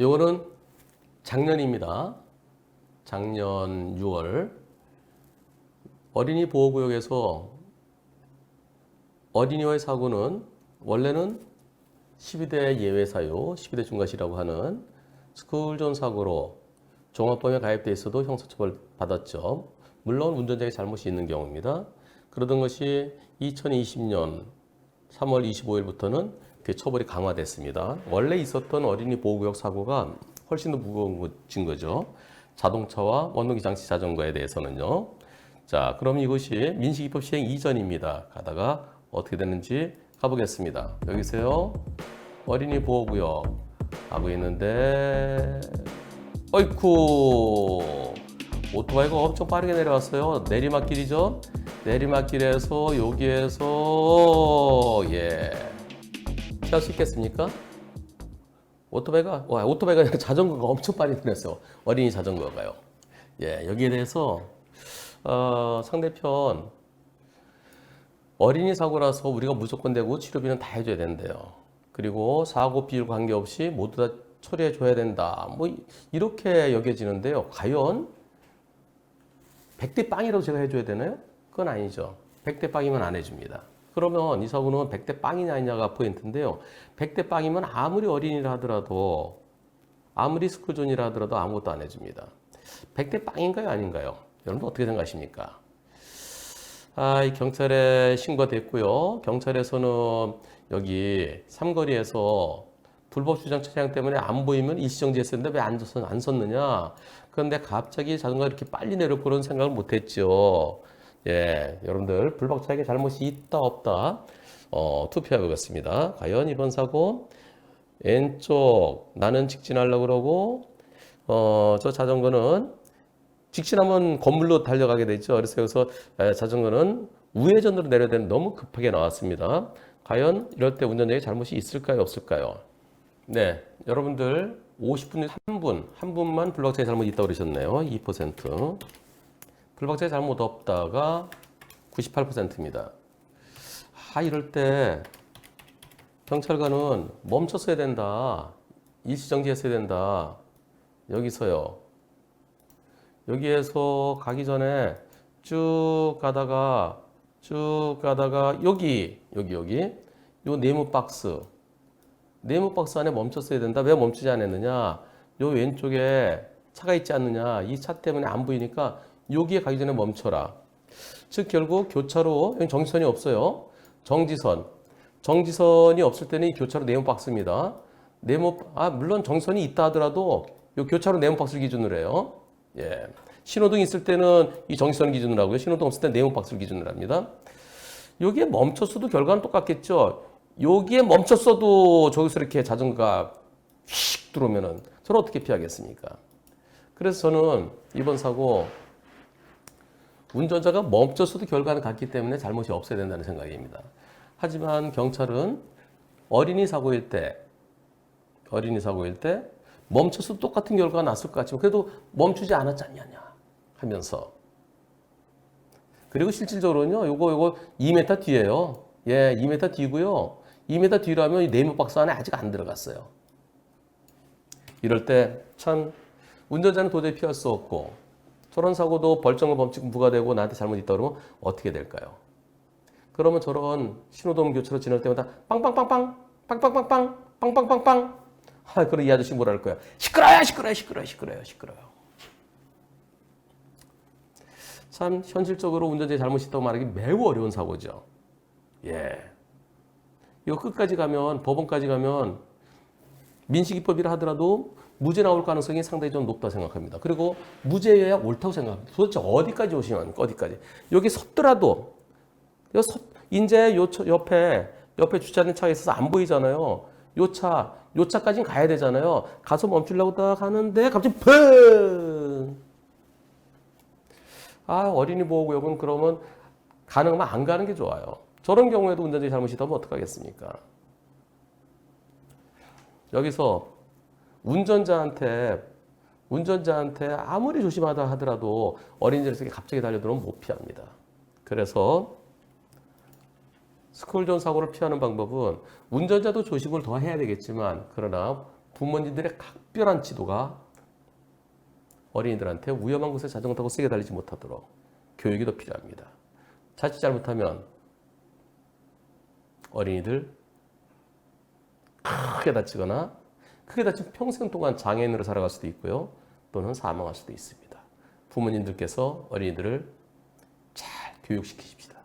요거는 작년입니다. 작년 6월 어린이 보호구역에서 어린이와의 사고는 원래는 12대 예외 사유, 12대 중과시라고 하는 스쿨존 사고로 종합범에 가입돼 있어도 형사처벌 받았죠. 물론 운전자의 잘못이 있는 경우입니다. 그러던 것이 2020년 3월 25일부터는 그 처벌이 강화됐습니다. 원래 있었던 어린이 보호구역 사고가 훨씬 더 무거워진 거죠. 자동차와 원동기 장치 자전거에 대해서는요. 자, 그럼 이것이 민식이법 시행 이전입니다. 가다가 어떻게 됐는지 가보겠습니다. 여기서요. 어린이 보호구역 하고 있는데 어이쿠 오토바이가 엄청 빠르게 내려왔어요. 내리막길이죠. 내리막길에서 여기에서 예 피할 수 있겠습니까? 오토바이가 와 오토바이가 자전거가 엄청 빨리 내렸어요. 어린이 자전거가요. 예 여기에 대해서 어, 상대편 어린이 사고라서 우리가 무조건 되고 치료비는 다 해줘야 된대요. 그리고 사고 비율 관계없이 모두 다 처리해 줘야 된다. 뭐 이- 이렇게 여겨지는데요. 과연 100대 빵이라고 제가 해줘야 되나요? 그건 아니죠. 100대 빵이면 안 해줍니다. 그러면 이 사고는 100대 빵이냐 아니냐가 포인트인데요. 100대 빵이면 아무리 어린이라 하더라도 아무리 스쿨존이라 하더라도 아무것도 안 해줍니다. 100대 빵인가요? 아닌가요? 여러분들 어떻게 생각하십니까? 아, 이 경찰에 신고됐고요. 경찰에서는 여기 삼거리에서 불법 주장 차량 때문에 안 보이면 일시정지 했었는데 왜안 안 섰느냐? 그런데 갑자기 자전거가 이렇게 빨리 내릴 거라는 생각을 못 했죠. 예, 여러분들 차량에 잘못이 있다 없다 어, 투표해 보겠습니다. 과연 이번 사고 왼쪽 나는 직진하려고 그러고 어, 저 자전거는 직진하면 건물로 달려가게 되죠. 그래서 여기서 에, 자전거는 우회전으로 내려야 되는 너무 급하게 나왔습니다. 과연 이럴 때 운전자의 잘못이 있을까요, 없을까요? 네, 여러분들 50분 중 3분, 한 분만 불박차의 잘못 있다고 그러셨네요. 2%. 불박차의 잘못 없다가 98%입니다. 아, 이럴 때 경찰관은 멈췄어야 된다. 일시정지했어야 된다. 여기서요. 여기에서 가기 전에 쭉 가다가 쭉 가다가 여기 여기 여기 요 네모 박스 네모 박스 안에 멈췄어야 된다. 왜 멈추지 않았느냐? 요 왼쪽에 차가 있지 않느냐? 이 차 때문에 안 보이니까 여기에 가기 전에 멈춰라. 즉 결국 교차로 정지선이 없어요. 정지선 정지선이 없을 때는 이 교차로 네모 박스입니다. 네모 아 물론 정선이 있다 하더라도 요 교차로 네모 박스를 기준으로 해요. 예. 신호등 있을 때는 이 정지선 기준으로 하고요. 신호등 없을 때는 네모 박스를 기준으로 합니다. 여기에 멈췄어도 결과는 똑같겠죠. 여기에 멈췄어도 저기서 이렇게 자전거가 휙 들어오면은 저를 어떻게 피하겠습니까? 그래서 저는 이번 사고 운전자가 멈췄어도 결과는 같기 때문에 잘못이 없어야 된다는 생각입니다. 하지만 경찰은 어린이 사고일 때, 어린이 사고일 때 멈춰서 똑같은 결과가 났을 것 같지만 그래도 멈추지 않았지 않냐 하면서 그리고 실질적으로는요, 요거 요거 2m 뒤에요. 예, 2m 뒤고요. 2m 뒤로 하면 이 네모 박스 안에 아직 안 들어갔어요. 이럴 때 참 운전자는 도저히 피할 수 없고 저런 사고도 벌점과 범칙 부과되고 나한테 잘못 있다 그러면 어떻게 될까요? 그러면 저런 신호등 교차로 지날 때마다 빵빵빵빵 빵빵빵빵 빵빵빵빵 아, 그럼 이 아저씨 할 거야? 시끄러요, 시끄러요, 시끄러요, 시끄러요, 시끄러요. 참 현실적으로 운전자의 잘못이 있다고 말하기 매우 어려운 사고죠. 예. 이거 끝까지 가면 법원까지 가면 민식이법이라 하더라도 무죄 나올 가능성이 상당히 좀 높다 생각합니다. 그리고 무죄여야 옳다고 생각합니다. 도대체 어디까지 오시면 어디까지? 여기 섰더라도 이제 요 차- 옆에 옆에 주차된 차가 있어서 안 보이잖아요. 요 차, 요 차까지는 가야 되잖아요. 가서 멈추려고 딱 하는데 갑자기 펑! 아, 어린이 보호구역은 그러면 가능하면 안 가는 게 좋아요. 저런 경우에도 운전자의 잘못이 있다면 어떡하겠습니까? 여기서 운전자한테 운전자한테 아무리 조심하다 하더라도 어린이들에게 갑자기 달려들면 못 피합니다. 그래서 스쿨존 사고를 피하는 방법은 운전자도 조심을 더 해야 되겠지만 그러나 부모님들의 각별한 지도가 어린이들한테 위험한 곳에 자전거 타고 세게 달리지 못하도록 교육이 더 필요합니다. 자칫 잘못하면 어린이들 크게 다치거나 크게 다치면 평생 동안 장애인으로 살아갈 수도 있고요. 또는 사망할 수도 있습니다. 부모님들께서 어린이들을 잘 교육시키십시다.